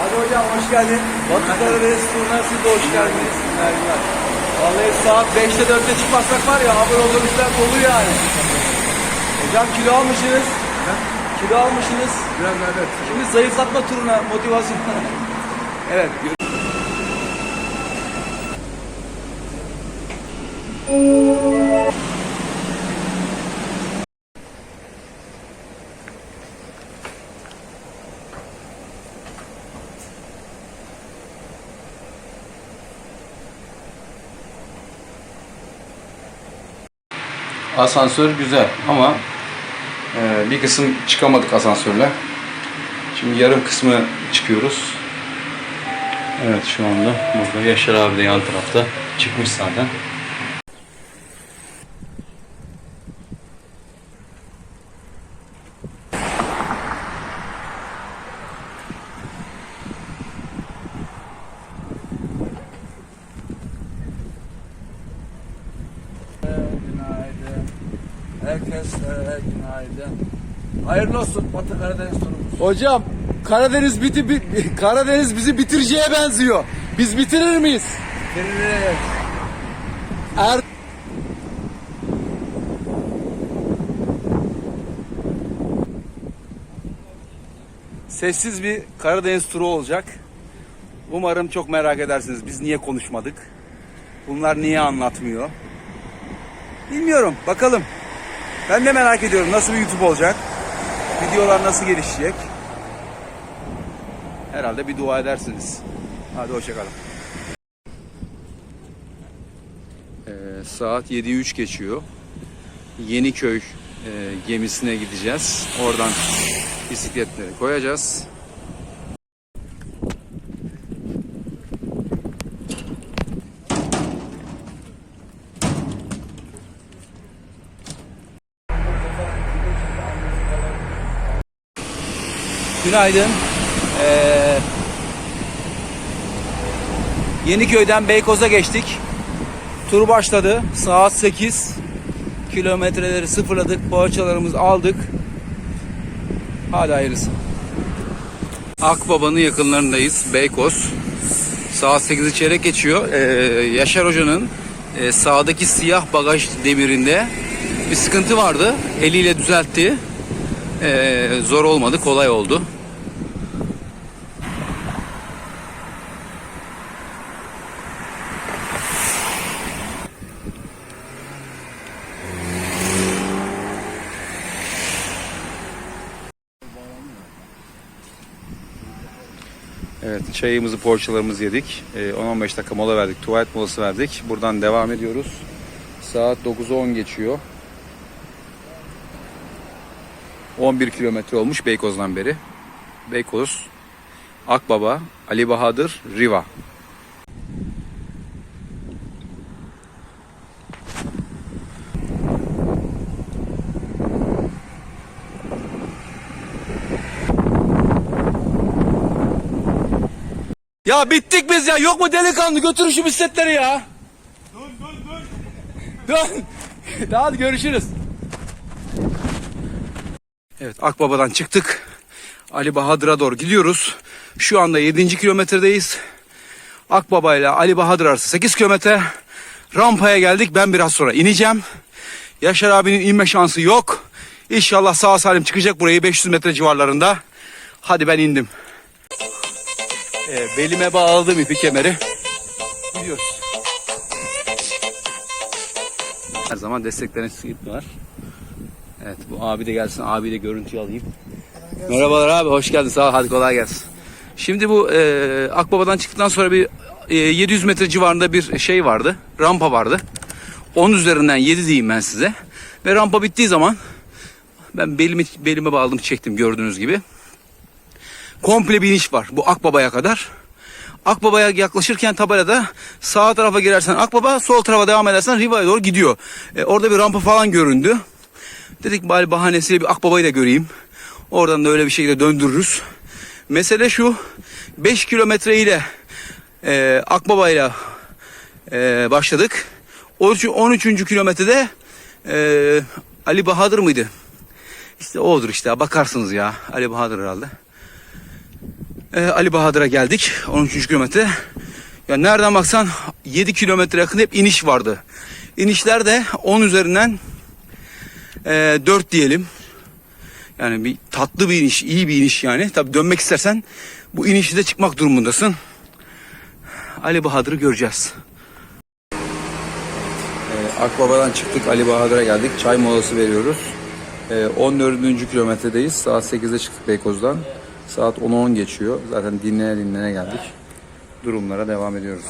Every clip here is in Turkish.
Hadi hocam hoş geldin. Batı Karadeniz turuna siz de hoş geldiniz. Merhabalar. Vallahi saat 5'te 4'te çıkmazsak var ya haber otobüsler dolu yani. Hocam kilo almışsınız. Kilo almışsınız. Biraz evet. Şimdi zayıflatma turuna motivasyon. evet. Asansör güzel ama e, bir kısım çıkamadık asansörle. Şimdi yarım kısmı çıkıyoruz. Evet şu anda burada Yaşar abi de yan tarafta çıkmış zaten. Günaydın. Herkese günaydın. Hayırlı olsun Batı Karadeniz turumuz. Hocam Karadeniz biti bi- Karadeniz bizi bitireceğe benziyor. Biz bitirir miyiz? Bitiririz. Er Sessiz bir Karadeniz turu olacak. Umarım çok merak edersiniz. Biz niye konuşmadık? Bunlar niye anlatmıyor? Bilmiyorum. Bakalım. Ben de merak ediyorum. Nasıl bir YouTube olacak? Videolar nasıl gelişecek? Herhalde bir dua edersiniz. Hadi hoşçakalın. Ee, saat 7'yi 3 geçiyor. Yeniköy e, gemisine gideceğiz. Oradan bisikletleri koyacağız. Günaydın. Ee, Yeniköy'den Beykoz'a geçtik. Tur başladı. Saat 8. Kilometreleri sıfırladık. Poğaçalarımızı aldık. Hadi hayırlısı. Akbaba'nın yakınlarındayız. Beykoz. Saat 8'i çeyrek geçiyor. Ee, Yaşar Hoca'nın e, sağdaki siyah bagaj demirinde bir sıkıntı vardı. Eliyle düzeltti. Ee, zor olmadı, kolay oldu. Evet, çayımızı, poğaçalarımızı yedik. Ee, 10-15 dakika mola verdik, tuvalet molası verdik. Buradan devam ediyoruz. Saat 9'u 10 geçiyor. 11 kilometre olmuş Beykoz'dan beri. Beykoz, Akbaba, Ali Bahadır, Riva. Ya bittik biz ya. Yok mu delikanlı? Götürün şu bisikletleri ya. Dur dur dur. Dur. Hadi görüşürüz. Evet, Akbaba'dan çıktık. Ali Bahadır'a doğru gidiyoruz. Şu anda 7. kilometredeyiz. Akbaba ile Ali Bahadır arası 8 kilometre. Rampaya geldik. Ben biraz sonra ineceğim. Yaşar abinin inme şansı yok. İnşallah sağ salim çıkacak burayı 500 metre civarlarında. Hadi ben indim. Ee, belime bağladım ipi kemeri. Gidiyoruz. Her zaman desteklerin var. Evet bu abi de gelsin. Abi de görüntüyü alayım. Merhabalar abi hoş geldin. Sağ ol. Hadi kolay gelsin. Şimdi bu e, Akbaba'dan çıktıktan sonra bir e, 700 metre civarında bir şey vardı. Rampa vardı. Onun üzerinden 7 diyeyim ben size. Ve rampa bittiği zaman ben belimi belime bağladım çektim gördüğünüz gibi. Komple bir iniş var bu Akbaba'ya kadar. Akbaba'ya yaklaşırken tabelada sağ tarafa girersen Akbaba, sol tarafa devam edersen Riva'ya doğru gidiyor. E, orada bir rampa falan göründü. Dedik bari bahanesiyle bir Akbaba'yı da göreyim. Oradan da öyle bir şekilde döndürürüz. Mesele şu 5 kilometre ile e, Akbaba'yla e, başladık. 13. 13. kilometrede e, Ali Bahadır mıydı? İşte odur işte bakarsınız ya Ali Bahadır herhalde. Ee, Ali Bahadır'a geldik. 13. kilometre. Ya nereden baksan 7 kilometre yakın hep iniş vardı. İnişler de 10 üzerinden e, 4 diyelim. Yani bir tatlı bir iniş, iyi bir iniş yani. Tabii dönmek istersen bu inişi de çıkmak durumundasın. Ali Bahadır'ı göreceğiz. Ee, Akbaba'dan çıktık Ali Bahadır'a geldik. Çay molası veriyoruz. Ee, 14. kilometredeyiz. Saat 8'de çıktık Beykoz'dan. Saat 10'a 10 geçiyor. Zaten dinlene dinlene geldik. Durumlara devam ediyoruz.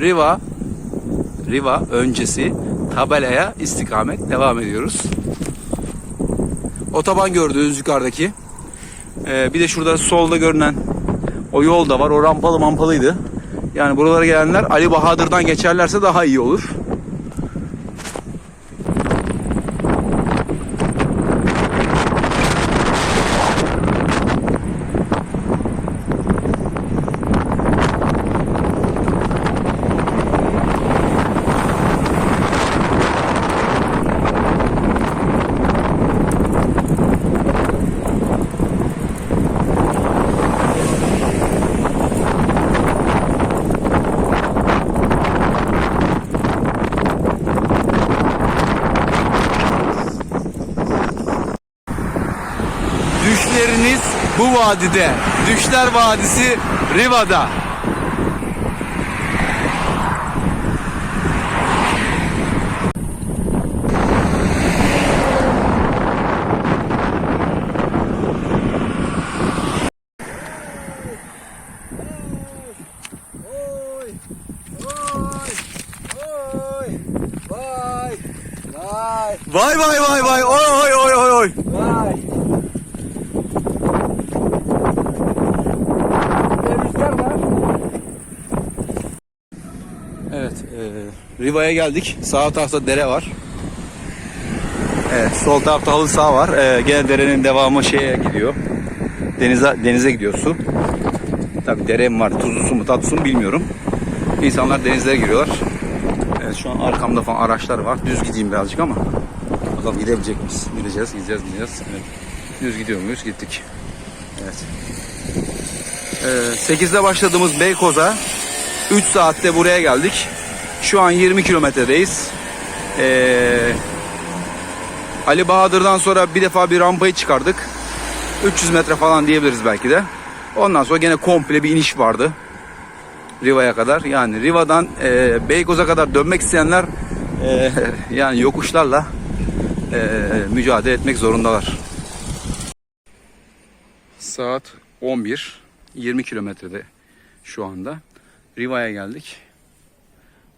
Riva Riva öncesi tabelaya istikamet devam ediyoruz. Otoban gördüğünüz yukarıdaki. Ee, bir de şurada solda görünen o yol da var. O rampalı mampalıydı. Yani buralara gelenler Ali Bahadır'dan geçerlerse daha iyi olur. Düşleriniz bu vadide. Düşler Vadisi Riva'da. Vay, vay, Vay vay vay vay oy oy oy oy oy. vay. Rüzgar var. Evet, e, Riva'ya geldik. Sağ tarafta dere var. Evet, sol tarafta halı saha var. E, gene derenin devamı şeye gidiyor. Denize denize gidiyor su. Tabii dere mi var, tuzlu su mu, tatlı su mu bilmiyorum. İnsanlar denizlere giriyorlar. Evet, şu an arkamda falan araçlar var. Düz gideyim birazcık ama. Bakalım gidebilecek miyiz? Gideceğiz, gideceğiz, gideceğiz. Evet. Düz gidiyor muyuz? Gittik. Evet. Ee, 8'de başladığımız Beykoz'a 3 saatte buraya geldik. Şu an 20 kilometredeyiz. Ee, Ali Bahadır'dan sonra bir defa bir rampayı çıkardık. 300 metre falan diyebiliriz belki de. Ondan sonra gene komple bir iniş vardı. Riva'ya kadar. Yani Riva'dan e, Beykoz'a kadar dönmek isteyenler e, yani yokuşlarla e, mücadele etmek zorundalar. Saat 11. 20 kilometrede şu anda. Riva'ya geldik.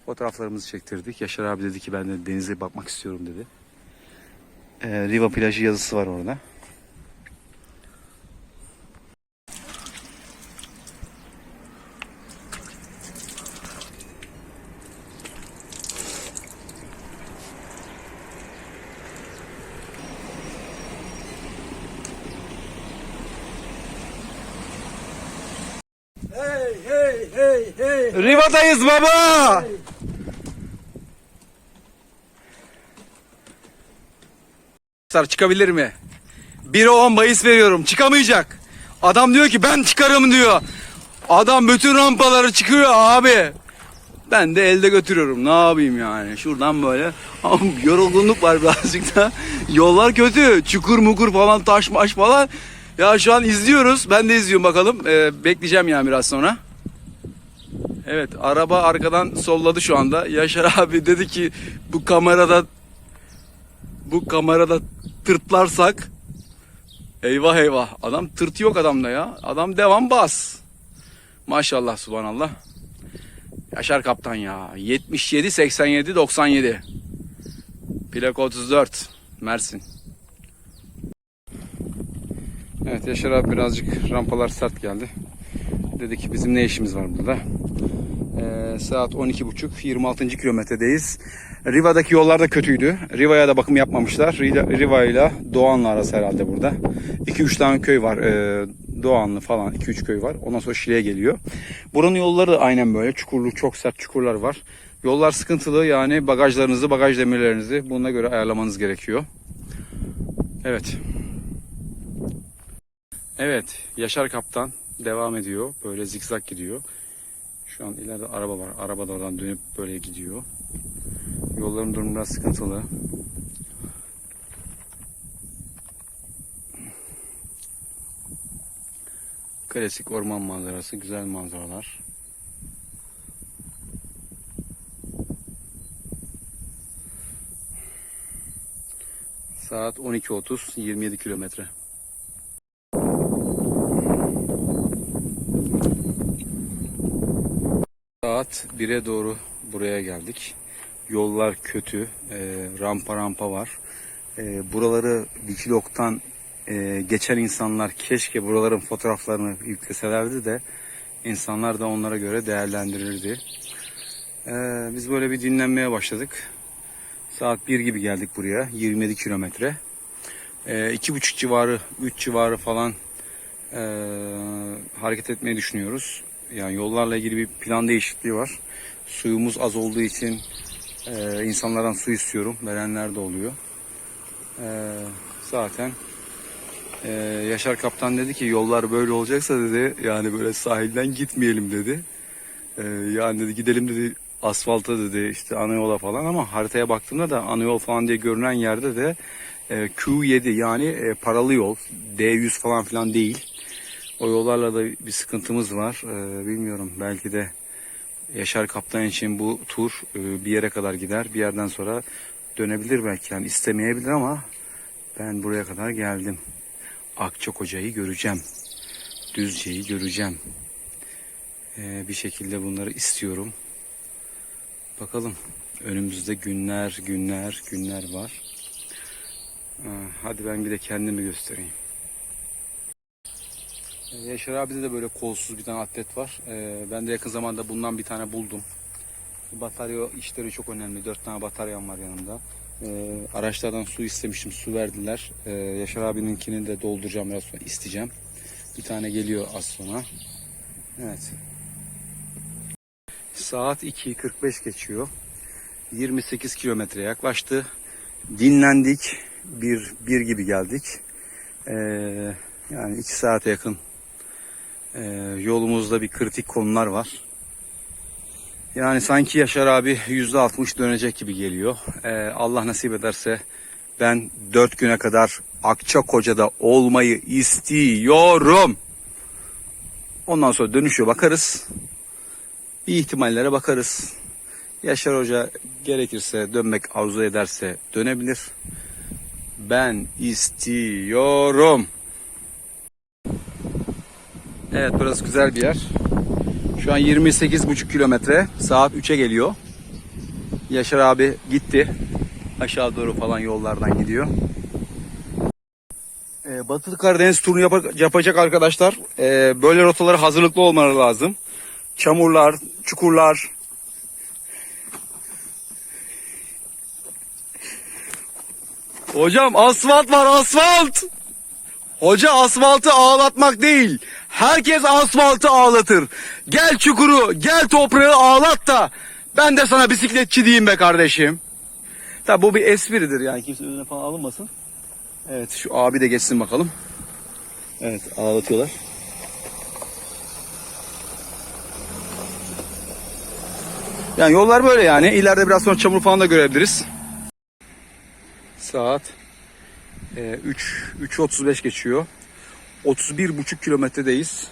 Fotoğraflarımızı çektirdik. Yaşar abi dedi ki ben de denize bakmak istiyorum dedi. Ee, Riva plajı yazısı var orada. Hey, hey, hey, hey. Riva'dayız baba! Arkadaşlar çıkabilir mi? 1'e 10 bahis veriyorum. Çıkamayacak. Adam diyor ki ben çıkarım diyor. Adam bütün rampaları çıkıyor abi. Ben de elde götürüyorum. Ne yapayım yani? Şuradan böyle. Ama yorgunluk var birazcık da. Yollar kötü. Çukur mukur falan taş maş falan. Ya şu an izliyoruz. Ben de izliyorum bakalım. Ee, bekleyeceğim yani biraz sonra. Evet araba arkadan solladı şu anda. Yaşar abi dedi ki bu kamerada bu kamerada tırtlarsak eyvah eyvah. Adam tırt yok adamda ya. Adam devam bas. Maşallah subhanallah. Yaşar kaptan ya. 77 87 97. Plak 34 Mersin. Evet Yaşar abi birazcık rampalar sert geldi. Dedi ki bizim ne işimiz var burada? Ee, saat 12.30 26. kilometredeyiz. Riva'daki yollar da kötüydü. Riva'ya da bakım yapmamışlar. Riva, ile Doğanlı arası herhalde burada. 2-3 tane köy var. Ee, Doğanlı falan 2-3 köy var. Ondan sonra Şile'ye geliyor. Buranın yolları da aynen böyle. Çukurlu çok sert çukurlar var. Yollar sıkıntılı yani bagajlarınızı, bagaj demirlerinizi buna göre ayarlamanız gerekiyor. Evet. Evet, Yaşar Kaptan devam ediyor. Böyle zikzak gidiyor. Şu an ileride araba var. Araba da oradan dönüp böyle gidiyor. Yolların durumu biraz sıkıntılı. Klasik orman manzarası, güzel manzaralar. Saat 12.30, 27 kilometre. Saat 1'e doğru buraya geldik. Yollar kötü, e, rampa rampa var. E, buraları Wikilog'dan e, geçen insanlar keşke buraların fotoğraflarını yükleselerdi de insanlar da onlara göre değerlendirirdi. E, biz böyle bir dinlenmeye başladık. Saat 1 gibi geldik buraya. 27 kilometre. E, iki buçuk civarı, 3 civarı falan e, hareket etmeyi düşünüyoruz. Yani yollarla ilgili bir plan değişikliği var. Suyumuz az olduğu için e, insanlardan su istiyorum. Verenler de oluyor. E, zaten e, Yaşar Kaptan dedi ki yollar böyle olacaksa dedi yani böyle sahilden gitmeyelim dedi. E, yani dedi gidelim dedi asfalta dedi işte ana yola falan ama haritaya baktığımda da ana yol falan diye görünen yerde de e, Q7 yani e, paralı yol D100 falan filan değil. O yollarla da bir sıkıntımız var. E, bilmiyorum belki de Yaşar Kaptan için bu tur e, bir yere kadar gider. Bir yerden sonra dönebilir belki yani istemeyebilir ama ben buraya kadar geldim. Akçakoca'yı göreceğim. Düzce'yi göreceğim. E, bir şekilde bunları istiyorum. Bakalım. Önümüzde günler, günler, günler var. Hadi ben bir de kendimi göstereyim. Ee, Yaşar abide de böyle kolsuz bir tane atlet var. Ee, Ben de yakın zamanda bundan bir tane buldum. Batarya işleri çok önemli. Dört tane bataryam var yanımda. Ee, Araçlardan su istemiştim. Su verdiler. Ee, Yaşar abininkini de dolduracağım biraz sonra isteyeceğim. Bir tane geliyor az sonra. Evet. Saat 2.45 geçiyor. 28 kilometre yaklaştı. Dinlendik. Bir, bir gibi geldik. Ee, yani iki saate yakın ee, yolumuzda bir kritik konular var. Yani sanki Yaşar abi %60 dönecek gibi geliyor. Ee, Allah nasip ederse ben 4 güne kadar Akçakoca'da olmayı istiyorum. Ondan sonra dönüşe bakarız bir ihtimallere bakarız. Yaşar Hoca gerekirse dönmek arzu ederse dönebilir. Ben istiyorum. Evet burası güzel bir yer. Şu an 28,5 kilometre. Saat 3'e geliyor. Yaşar abi gitti. Aşağı doğru falan yollardan gidiyor. Ee, Batı Karadeniz turunu yapa- yapacak arkadaşlar ee, böyle rotalara hazırlıklı olmaları lazım çamurlar, çukurlar. Hocam asfalt var asfalt. Hoca asfaltı ağlatmak değil. Herkes asfaltı ağlatır. Gel çukuru, gel toprağı ağlat da ben de sana bisikletçi diyeyim be kardeşim. Tabi bu bir espridir yani kimse önüne falan alınmasın. Evet şu abi de geçsin bakalım. Evet ağlatıyorlar. Yani yollar böyle yani. İleride biraz sonra çamur falan da görebiliriz. Saat e, 3 3.35 geçiyor. 31,5 kilometredeyiz.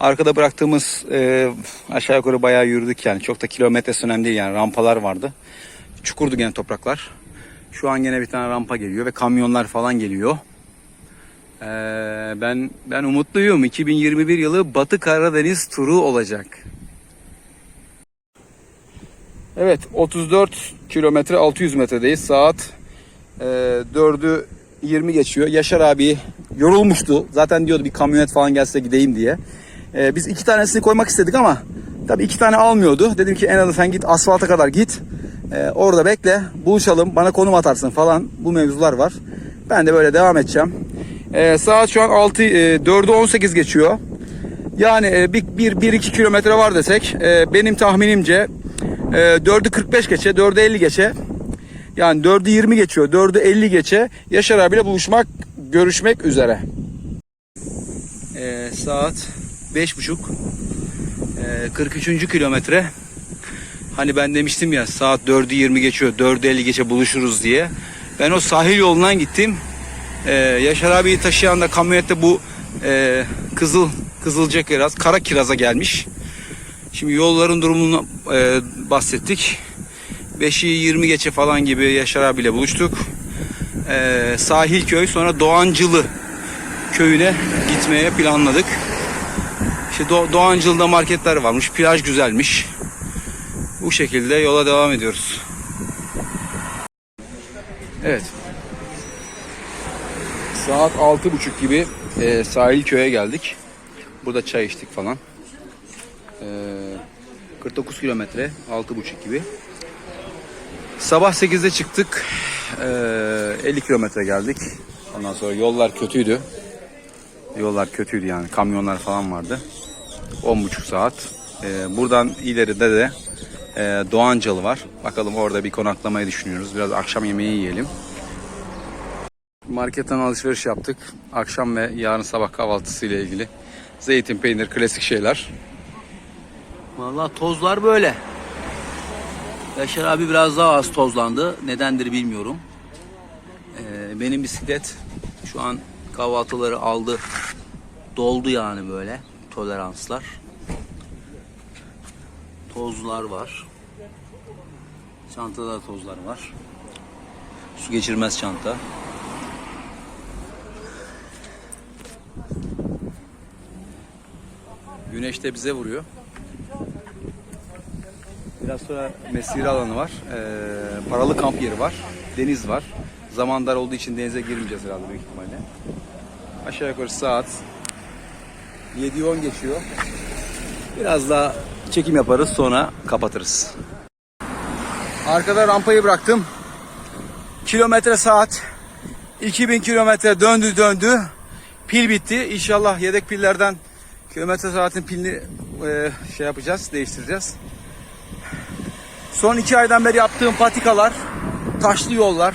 Arkada bıraktığımız e, aşağı yukarı bayağı yürüdük yani. Çok da kilometre önemli değil yani. Rampalar vardı. Çukurdu gene topraklar. Şu an gene bir tane rampa geliyor ve kamyonlar falan geliyor. Ee, ben ben umutluyum. 2021 yılı Batı Karadeniz turu olacak. Evet 34 kilometre 600 metredeyiz. Saat e, 4'ü 20 geçiyor. Yaşar abi yorulmuştu. Zaten diyordu bir kamyonet falan gelse gideyim diye. E, biz iki tanesini koymak istedik ama tabii iki tane almıyordu. Dedim ki en azından sen git asfalta kadar git. E, orada bekle. Buluşalım. Bana konum atarsın falan. Bu mevzular var. Ben de böyle devam edeceğim. E, saat şu an 6 e, 4'ü 18 geçiyor. Yani e, bir, bir, bir iki kilometre var desek e, benim tahminimce e, 4'ü 45 geçe 4'ü 50 geçe yani 4'ü 20 geçiyor 4'ü 50 geçe Yaşar abiyle buluşmak görüşmek üzere. E, saat beş buçuk. Ee, 43. kilometre. Hani ben demiştim ya saat 4'ü 20 geçiyor. 4'ü 50 geçe buluşuruz diye. Ben o sahil yolundan gittim. Ee, Yaşar abiyi taşıyan da kamyonette bu e, kızıl kızılca kiraz, kara kiraza gelmiş. Şimdi yolların durumunu e, bahsettik. 5'i 20 geçe falan gibi Yaşar abiyle buluştuk. Ee, sahil köy sonra Doğancılı köyüne gitmeye planladık. İşte Do- Doğancılı'da marketler varmış. Plaj güzelmiş. Bu şekilde yola devam ediyoruz. Evet. Saat altı buçuk gibi e, sahil köye geldik. Burada çay içtik falan. E, 49 kilometre, altı buçuk gibi. Sabah 8'de çıktık. E, 50 kilometre geldik. Ondan sonra yollar kötüydü. Yollar kötüydü yani. Kamyonlar falan vardı. 10,5 saat. E, buradan ileride de e, Doğancalı var. Bakalım orada bir konaklamayı düşünüyoruz. Biraz akşam yemeği yiyelim. Marketten alışveriş yaptık. Akşam ve yarın sabah kahvaltısı ile ilgili. Zeytin, peynir, klasik şeyler. Vallahi tozlar böyle. Yaşar abi biraz daha az tozlandı. Nedendir bilmiyorum. Ee, benim bisiklet şu an kahvaltıları aldı. Doldu yani böyle toleranslar. Tozlar var. Çantada da tozlar var. Su geçirmez çanta. Güneş de bize vuruyor. Biraz sonra mesire alanı var. Ee, paralı kamp yeri var. Deniz var. Zaman dar olduğu için denize girmeyeceğiz herhalde büyük ihtimalle. Aşağı yukarı saat 7'yi 10 geçiyor. Biraz daha çekim yaparız sonra kapatırız. Arkada rampayı bıraktım. Kilometre saat 2000 kilometre döndü döndü. Pil bitti. İnşallah yedek pillerden kilometre saatin pilini e, şey yapacağız, değiştireceğiz. Son iki aydan beri yaptığım patikalar, taşlı yollar,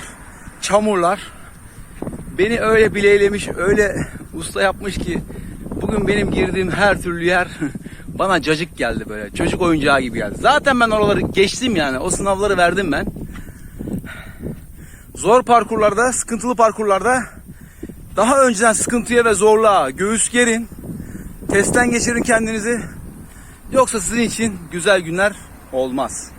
çamurlar beni öyle bileylemiş, öyle usta yapmış ki bugün benim girdiğim her türlü yer bana cacık geldi böyle. Çocuk oyuncağı gibi geldi. Zaten ben oraları geçtim yani. O sınavları verdim ben. Zor parkurlarda, sıkıntılı parkurlarda daha önceden sıkıntıya ve zorluğa göğüs gerin. Testten geçirin kendinizi. Yoksa sizin için güzel günler olmaz.